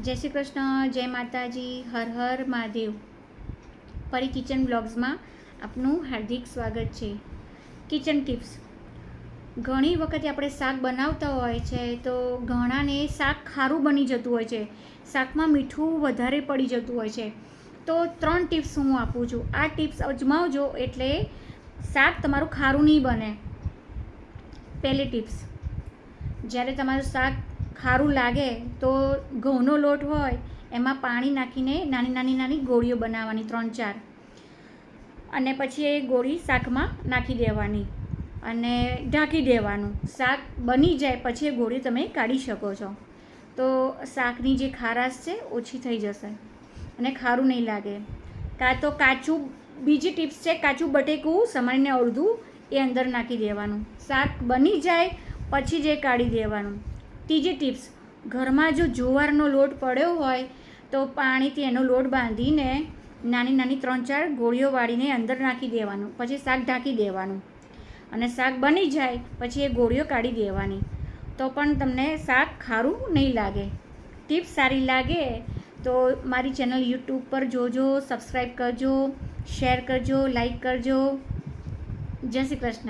જય શ્રી કૃષ્ણ, જય માતાજી, હર હર મહાદેવ. પરી કિચન બ્લોગ્સમાં આપનું હાર્દિક સ્વાગત છે. Kitchen tips. ઘણી વખતે આપણે શાક બનાવતા હોય છે તો ઘણાને શાક ખારું બની જતું હોય છે. શાકમાં મીઠું વધારે પડી જતું હોય છે. તો ત્રણ ટિપ્સ હું આપું છું. આ ટિપ્સ અજમાવજો એટલે શાક તમારું ખારું નહીં બને. પહેલી ટિપ્સ. જ્યારે તમારું શાક ખારું લાગે તો ઘઉંનો લોટ હોય, એમાં પાણી નાખીને નાની નાની નાની ગોળીઓ બનાવવાની ત્રણ ચાર. અને પછી એ ગોળી શાકમાં નાખી દેવાની અને ઢાંકી દેવાનું. શાક બની જાય પછી એ ગોળી તમે કાઢી શકો છો. તો શાકની જે ખારાશ છે ઓછી થઈ જશે અને ખારું નહીં લાગે. કાં તો કાચું, બીજી ટિપ્સ છે, કાચું બટેકું સમારીને અડધું એ અંદર નાખી દેવાનું. શાક બની જાય પછી જ એ કાઢી દેવાનું. ત્રીજી ટિપ્સ. ઘરમાં જો જુવારનો લોટ પડ્યો હોય, તો પાણીથી એનો લોટ બાંધીને નાની નાની ત્રણ ચાર ગોળીઓ વાળીને અંદર નાખી દેવાનું, પછી શાક ઢાંકી દેવાનું. અને શાક બની જાય, પછી એ ગોળીઓ કાઢી દેવાની. તો પણ તમને શાક ખારું નહીં લાગે. ટિપ્સ સારી લાગે તો મારી ચેનલ યુટ્યુબ પર જોજો, સબસ્ક્રાઈબ કરજો, શેર કરજો, લાઈક કરજો. જય શ્રી કૃષ્ણ.